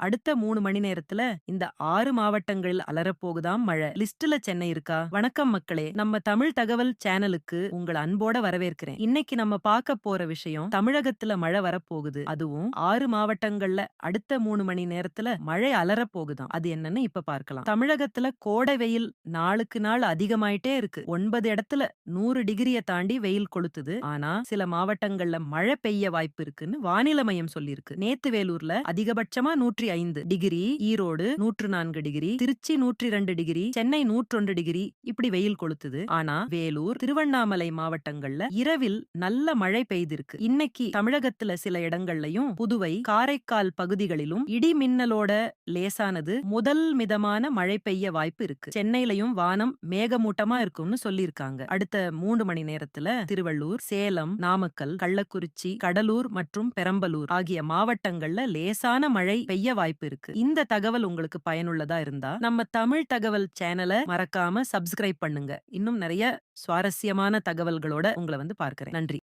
அடுத்த மூணு மணி நேரத்துல இந்த ஆறு மாவட்டங்களில் அலரப்போகுதாம் மழை. லிஸ்ட்ல சென்னை இருக்கா? வணக்கம் மக்களே. நம்ம தமிழ் தகவல் சேனலுக்கு உங்கள் அன்போட வரவேற்கிறேன். இன்னைக்கு நம்ம பார்க்க போற விஷயம் தமிழகத்துல மழை வரப்போகுது. அதுவும் ஆறு மாவட்டங்கள்ல அடுத்த மூணு மணி நேரத்துல மழை அலரப்போகுதாம் அது என்னன்னு இப்ப பார்க்கலாம். தமிழகத்துல கோடை வெயில் நாளுக்கு நாள் அதிகமாயிட்டே இருக்கு. ஒன்பது இடத்துல நூறு டிகிரியை தாண்டி வெயில் கொளுத்துது. ஆனா சில மாவட்டங்கள்ல மழை பெய்ய வாய்ப்பு இருக்குன்னு வானிலை மையம் சொல்லியிருக்கு. நேத்து வேலூர்ல அதிகபட்சமா நூற்றி ஐந்து டிகிரி ஈரோடு நூற்று நான்கு டிகிரி திருச்சி நூற்றி ரெண்டு டிகிரி சென்னை நூற்றொன்று டிகிரி இப்படி வெயில் கொளுத்துது. ஆனா வேலூர் திருவண்ணாமலை மாவட்டங்கள்ல இரவில் நல்ல மழை பெய்திருக்கு. இன்னைக்கு தமிழகத்துல சில இடங்கள்லயும் புதுவை காரைக்கால் பகுதிகளிலும் இடி மின்னலோட லேசானது முதல் மிதமான மழை பெய்ய வாய்ப்பு இருக்கு. சென்னையிலயும் வானம் மேகமூட்டமா இருக்கும்னு சொல்லியிருக்காங்க. அடுத்த மூன்று மணி நேரத்துல திருவள்ளூர் சேலம் நாமக்கல் கள்ளக்குறிச்சி கடலூர் மற்றும் பெரம்பலூர் ஆகிய மாவட்டங்கள்ல லேசான மழை பெய்ய வாய்ப்பு இருக்கு. இந்த தகவல் உங்களுக்கு பயனுள்ளதா இருந்தா நம்ம தமிழ் தகவல் சேனலை மறக்காம சப்ஸ்கிரைப் பண்ணுங்க. இன்னும் நிறைய சுவாரஸ்யமான தகவல்களோட உங்களை வந்து பார்க்கிறேன். நன்றி.